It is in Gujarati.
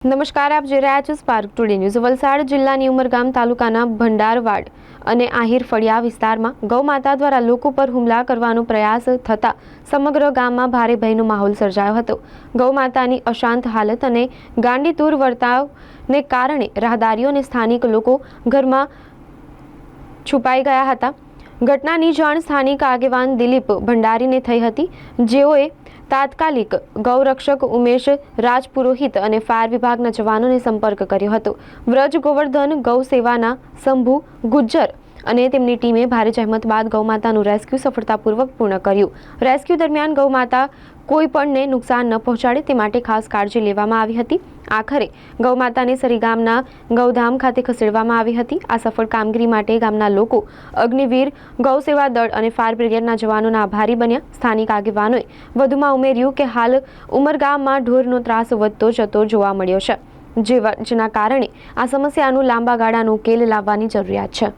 નમસ્કાર, આપ જોઈ રહ્યા છો સ્પાર્ક ટુડે ન્યૂઝ વલસાડ જિલ્લાની ઉમરગામ તાલુકાના ભંડારવાડ અને આહિર ફળિયા વિસ્તારમાં ગૌમાતા દ્વારા લોકો પર હુમલા કરવાનો પ્રયાસ થતાં સમગ્ર ગામમાં ભારે ભયનો માહોલ સર્જાયો હતો. ગૌમાતાની અશાંત હાલત અને ગાંડીતુર વર્તાવને કારણે રાહદારીઓ અને સ્થાનિક લોકો ઘરમાં છુપાઈ ગયા હતા. ઘટનાની જાણ સ્થાનિક આગેવાન દિલીપ ભંડારીને થઈ હતી. જેઓએ તાત્કાલિક ગૌરક્ષક ઉમેશ રાજપુરોહિત અને ફાયર વિભાગના જવાનોને સંપર્ક કર્યો હતો. વ્રજ ગોવર્ધન ગૌ સેવાના શંભુ ગુજ્જર અને તેમની ટીમે ભારે જહેમત બાદ ગૌમાતાનું રેસ્ક્યુ સફળતાપૂર્વક પૂર્ણ કર્યું. રેસ્ક્યુ દરમિયાન ગૌમાતા કોઈ પણને નુકસાન ન પહોંચાડે તે માટે ખાસ કાળજી લેવામાં આવી હતી. આખરે ગૌમાતાને સરી ગામના ગૌધામ ખાતે ખસેડવામાં આવી હતી. આ સફળ કામગીરી માટે ગામના લોકો અગ્નિવીર, ગૌસેવા દળ અને ફાયર બ્રિગેડના જવાનોના આભારી બન્યા. સ્થાનિક આગેવાનોએ વધુમાં ઉમેર્યું કે હાલ ઉમરગામમાં ઢોરનો ત્રાસ વધતો જતો જોવા મળ્યો છે જેના કારણે આ સમસ્યાનું લાંબા ગાળાનો ઉકેલ લાવવાની જરૂરિયાત છે.